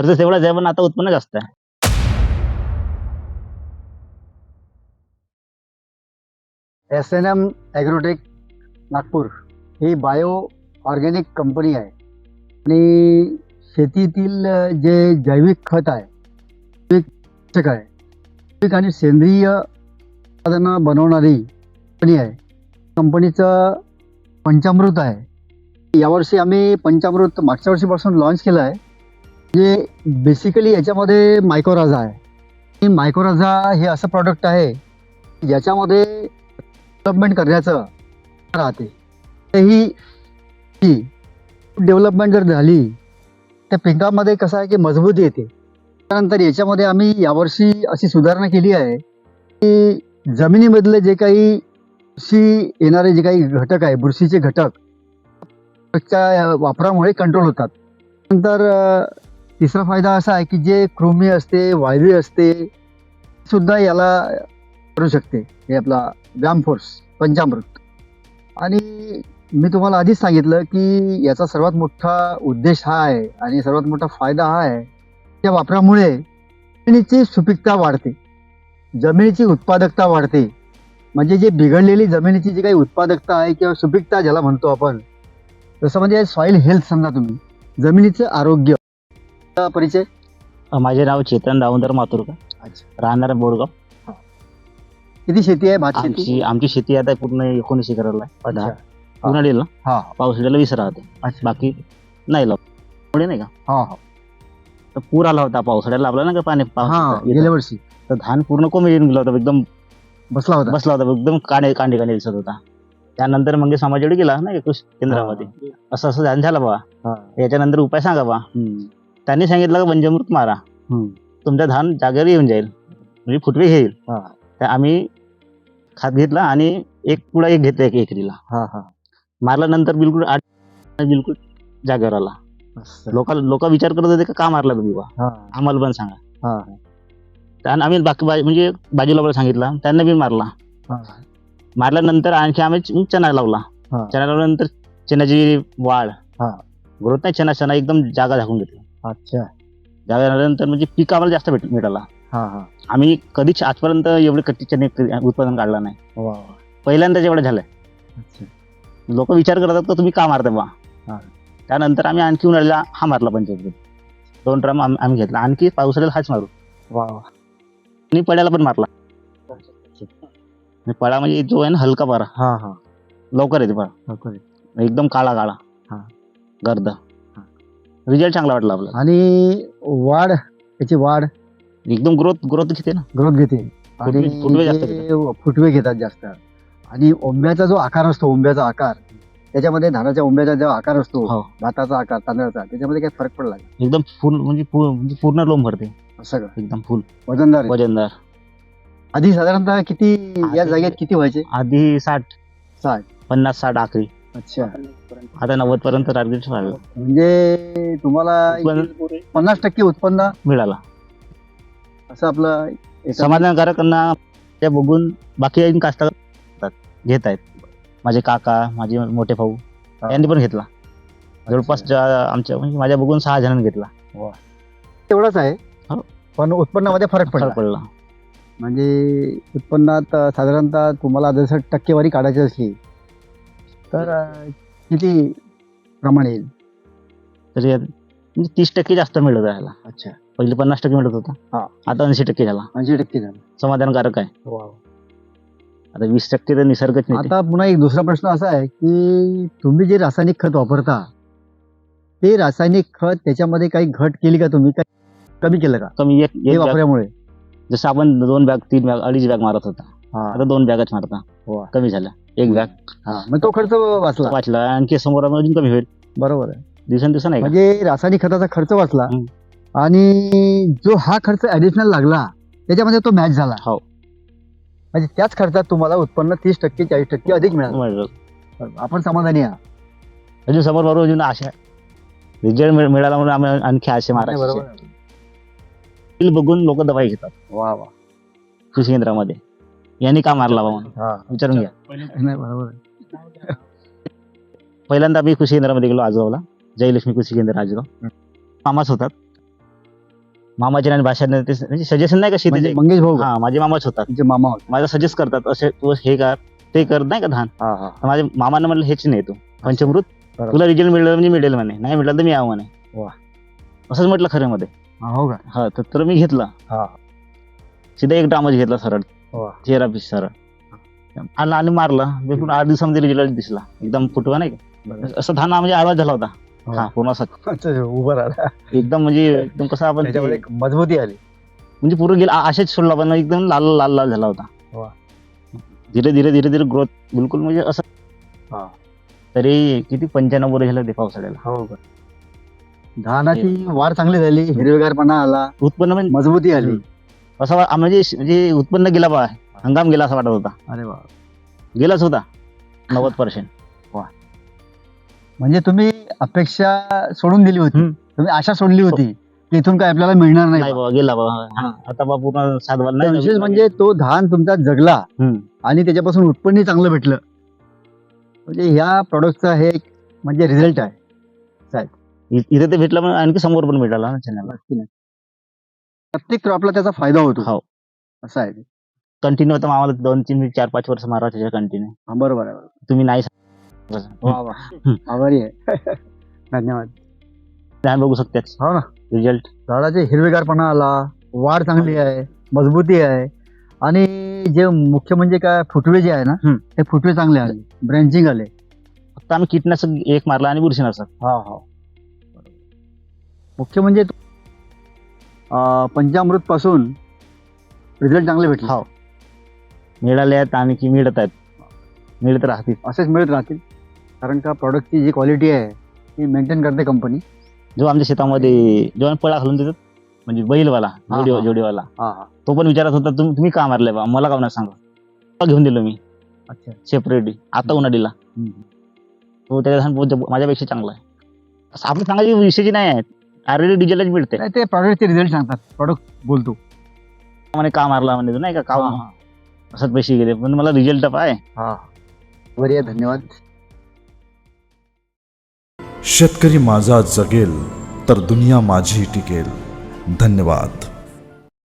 खर्च तेवढाच आहे पण आता उत्पन्न जास्त आहे S N M agrotech Nagpur ही बायो ऑर्गॅनिक कंपनी आहे. आणि शेतीतील जे जैविक खत आहे जैविक आहे जैविक आणि सेंद्रिय उत्पादनं बनवणारी कंपनी आहे. कंपनीचं पंचामृत आहे. यावर्षी आम्ही पंचामृत मागच्या वर्षीपासून लॉन्च केलं आहे. जे बेसिकली याच्यामध्ये मायकोराझा आहे. आणि मायकोराझा हे असं प्रॉडक्ट आहे ज्याच्यामध्ये डेव्हलपमेंट करण्याचं राहते. तर ही ही डेव्हलपमेंट जर झाली त्या पिकामध्ये कसं आहे की मजबूती येते. त्यानंतर याच्यामध्ये आम्ही यावर्षी अशी सुधारणा केली आहे की जमिनीमधले जे काही बुरशी येणारे जे काही घटक आहे बुरशीचे घटक च्या वापरामुळे कंट्रोल होतात. नंतर तिसरा फायदा असा आहे की जे कृमी असते वायवी असते सुद्धा याला करू शकते. हे आपला व्यायाम फोर्स पंचामृत. आणि मी तुम्हाला आधीच सांगितलं की याचा सर्वात मोठा उद्देश हा आहे आणि सर्वात मोठा फायदा हा आहे त्या वापरामुळे जमिनीची सुपीकता वाढते. जमिनीची उत्पादकता वाढते. म्हणजे जे बिघडलेली जमिनीची जी काही उत्पादकता आहे किंवा सुपीकता ज्याला म्हणतो आपण जसं म्हणजे सॉईल हेल्थ समजा तुम्ही. जमिनीचं आरोग्य. हा परिचय? माझे नाव चेतन दामोदर मातुरकर. अच्छा. राहणार बोरगाव. किती शेती आहे? भात शेती? आमची आमची शेती आता पूर्ण एकोणीस एकरला आहे. अच्छा. दहा. उन्हाळीला हा. पावसाळ्याला वीस राहते. अच्छा. बाकी नाही लावत. पुढे नाही का? हा हा. तर पूर आला होता पावसाळ्याला आपला ना का पाणी? हा पावसाचं गेल्या येतं. वर्षी. तर धान पूर्ण कोंबी येऊन गेला होता एकदम बसला होता. बसला होता एकदम कांडे कांडे कांडे दिसत होता. त्यानंतर मग समाजकडे गेला ना कृषी केंद्रामध्ये? असं असं झालं झालं बा हा. याच्यानंतर उपाय सांगा बा. हम्म. त्यांनी सांगितलं का पंचमृत मारा. तुमच्या धान जागेवर येऊन जाईल. म्हणजे फुटवे घेईल. तर आम्ही खात घेतला आणि एक पुढा एक घेतला एक एकरीला. हा हा. मारल्यानंतर बिलकुल आठ बिलकुल जागेवर आला. लोक लोक विचार करत होते का मारला तुम्ही बा हा. आम्हाला पण सांगा. हा. त्यानं आम्ही बाकी म्हणजे बाजूला सांगितलं. त्यांना बी मारला. मारल्यानंतर आणखी आम्ही च- चणा लावला. चणा लावल्यानंतर चण्याची वाढ. ग्रोथ नाही चणा चणा एकदम जागा झाकून घेतली. अच्छा. जागा झाल्यानंतर म्हणजे पीक आम्हाला जास्त भेट मिळाला हा हा. आम्ही कधीच आजपर्यंत एवढे कट्टी चणे क- उत्पादन काढलं नाही. वा वा. पहिल्यांदाच एवढं झालंय अच्छा. लोक विचार करतात का तुम्ही का मारता बा हा. त्यानंतर आम्ही आणखी उन्हाळ्याला हा मारला पंचायत दोन ड्रम आम- आम्ही घेतला. आणखी पावसाळ्याला हाच मारू. वा वा. आणि पड्याला पण मारला. आणि पळा म्हणजे जो आहे ना हलका पारा. हा हा. लवकर येते पळा. लवकर ये. एकदम काळा काळा हा. गर्द. रिझल्ट चांगला वाटला आपल्याला. आणि वाढ त्याची वाढ. एकदम ग्रोथ ग्रोथ घेते ना. ग्रोथ घेते. आणि फुटवे- फुटवे जास्त फुटवे घेतात जास्त. आणि ओंब्याचा जो आकार असतो ओंब्याचा आकार त्याच्यामध्ये धानाच्या ओंब्याचा जो आकार असतो हो. भाताचा आकार तांदळाचा त्याच्यामध्ये काही फरक पडला? एकदम फुल म्हणजे पू- म्हणजे पूर्ण लोम भरते. का एकदम फुल. वजनदार आहे. वजनदार. आधी साधारणतः किती या आधी- जागेत किती व्हायचे? आधी साठ. साठ. पन्नास साठ आखरी. अच्छा. आता नव्वद पर्यंत टार्गेट म्हणजे तुम्हाला पन्नास टक्के उत्पन्न मिळाला. असं आपलं एका- समाधानकारकांना त्या बघून बाकी अजून घेत आहेत. माझे काका माझे मोठे भाऊ. यांनी पण घेतला. जवळपास ज्या- आमच्या म्हणजे माझ्या बघून सहा जणांनी घेतला. तेवढाच आहे. हो. पण उत्पन्नामध्ये फरक पडला. फरक पडला. म्हणजे उत्पन्नात अं, साधारणतः तुम्हाला जसं टक्केवारी काढायची असली तर किती प्रमाण येईल? तरी म्हणजे तीस टक्के जास्त मिळत राहिला अच्छा. पहिले पन्नास टक्के मिळत हा. होता आता ऐंशी टक्के झाला. ऐंशी टक्के झालं. समाधानकारक आहे. आता वीस टक्के तर निसर्गच नाही. आता पुन्हा एक दुसरा प्रश्न असा आहे की तुम्ही जे रासायनिक खत वापरता ते रासायनिक खत त्याच्यामध्ये काही घट केली का तुम्ही? काही कमी केलं का? कमी एक हे एक वापरल्यामुळे. जसं आपण दोन बॅग तीन बॅग अडीच बॅग मारत होता. हा. आता दोन बॅगच मारता. वा. कमी झाला. एक बॅग. हा. मग तो खर्च वाचला. वाचला आणखी समोर अजून कमी होईल. बरोबर आहे. दिवसान दिवसा नाही का? म्हणजे रासायनिक खताचा खर्च वाचला हम्म. आणि जो हा खर्च ऍडिशनल लागला त्याच्यामध्ये तो मॅच झाला. हो. म्हणजे त्याच खर्चात तुम्हाला उत्पन्न तीस टक्के चाळीस टक्के अधिक मिळालं. आपण समाधानी आहात. अजून समोर बरोबर अजून आशा रिझल्ट मिळाला म्हणून आम्ही आणखी आशे बरोबर आहे. बिल बघून लोक दवाई घेतात. वा वा. कृषी केंद्रामध्ये. यांनी का मारला बा म्हणून हा. विचारून घ्या. नाही बरोबर आहे. पहिल्यांदा आम्ही कृषी केंद्रामध्ये गेलो आजगावला. जयलक्ष्मी कृषी केंद्र आजगाव. कामाच होतात. मामाचे आणि भाषा म्हणजे सजेशन नाही का म्हणजे शेतीचे मंगेश भाऊ का? हा माझे मामाच होतात. तुमचे मामा होते. माझा सजेस्ट करतात असे तू हे कर ते कर नाही का धान? हा हा. तर माझ्या मामानं म्हणलं हेच नाही तू. पंचमृत बरोबर. तुला रिझल्ट मिळलं म्हणजे मिळेल म्हणे. नाही मिळालं तर मी यावं म्हणे. वा. असंच म्हटलं खरं मध्ये. हा, हो का? हा तर तर मी घेतला. हा. सीधा एक डामच घेतला सरळ. वा. तेरा पीस सरळ. आला आणि मारला. बिलकुल आठ दिवसामध्ये रिझल्ट दिसला. एकदम फुटवा नाही का. असं धान म्हणजे आवाज झाला होता. हो. हा पूर्ण असा. अच्छा, उभं राहिला एकदम म्हणजे एकदम कसं आपण ते- त्याच्यामध्ये एक मजबूती आली. म्हणजे पूर्ण गेला असेच सोडला पण एकदम लाल लाल लाल झाला होता. धीरे धीरे धीरे धीरे ग्रोथ बिलकुल म्हणजे असं हा. तरी किती पंच्याण्णव वर झालं ते पावसाळ्याला. हो का धानाची वाढ चांगली झाली हिरवेगारपणा आला. उत्पन्न म्हणजे मजबूती आली. असं वा- म्हणजे म्हणजे उत्पन्न गेला बा हंगाम गेला असं वाटत होता. अरे वा गेलाच होता नव्वद पर्सेंट म्हणजे तुम्ही अपेक्षा सोडून दिली होती. हम्म. तुम्ही आशा सोडली होती की इथून काय आपल्याला मिळणार नाही नाही बाबा गेला बाबा आता बा पूर्ण सातवा नाही विशेष म्हणजे तो धान तुमचा जगला हम्म. आणि त्याच्यापासून उत्पन्न चांगलं भेटलं. म्हणजे ह्या प्रॉडक्टचा हे एक म्हणजे रिझल्ट आहे. इ- इथे ते भेटला पण आणखी समोर पण भेटाला ना चॅनलला प्रत्येक क्रॉपला त्याचा फायदा होतो. हो. असं आहे ते. कंटिन्यू आता आम्हाला दोन तीन चार पाच वर्ष मारा त्याच्या कंटिन्यू हा, बरोबर आहे बरोबर. तुम्ही नाही. वा वा. आभारी आहे. धन्यवाद. ध्यान बघू शकतेच हो ना. रिझल्ट झाडाचे हिरवेगारपणा आला वाढ चांगली आहे मजबूती आहे. आणि जे मुख्य म्हणजे काय फुटवे जे आहे ना हम्म. ते फुटवे चांगले आले. ब्रँचिंग आले. फक्त आम्ही कीटनाशक एक मारला आणि बुरशीनाशक. हा हा. मुख्य म्हणजे पंचामृत पासून रिझल्ट चांगले भेटले. हो. मिळाले आहेत आणखी मिळत आहेत. मिळत राहतील. असेच मिळत राहतील. कारण का प्रॉडक्टची जी क्वालिटी आहे ती मेंटेन करते कंपनी जो आमच्या शेतामध्ये जो आम्ही पळा घालून देतात म्हणजे बैलवाला जोडी. जोडीवाला तो पण विचारत होता तुम्ही तुम्ही का मारले बा? मला का सांगा. घेऊन दिलो मी. अच्छा. सेपरेटली आता उन्हाळीला. तो त्याच्या माझ्यापेक्षा चांगला आहे. आपण सांगायची विषयाची नाही आहे ऑलरेडी डिझेलच मिळते नाही ते प्रॉडक्टचे रिझल्ट सांगतात. प्रॉडक्ट बोलतो म्हणे का मारला म्हणे तो नाही का? का हा, हा. असंच पैसे गेले. पण मला रिझल्ट हा. बरी आहे धन्यवाद. शेतकरी माझा जगेल तर दुनिया माझी टिकेल. धन्यवाद.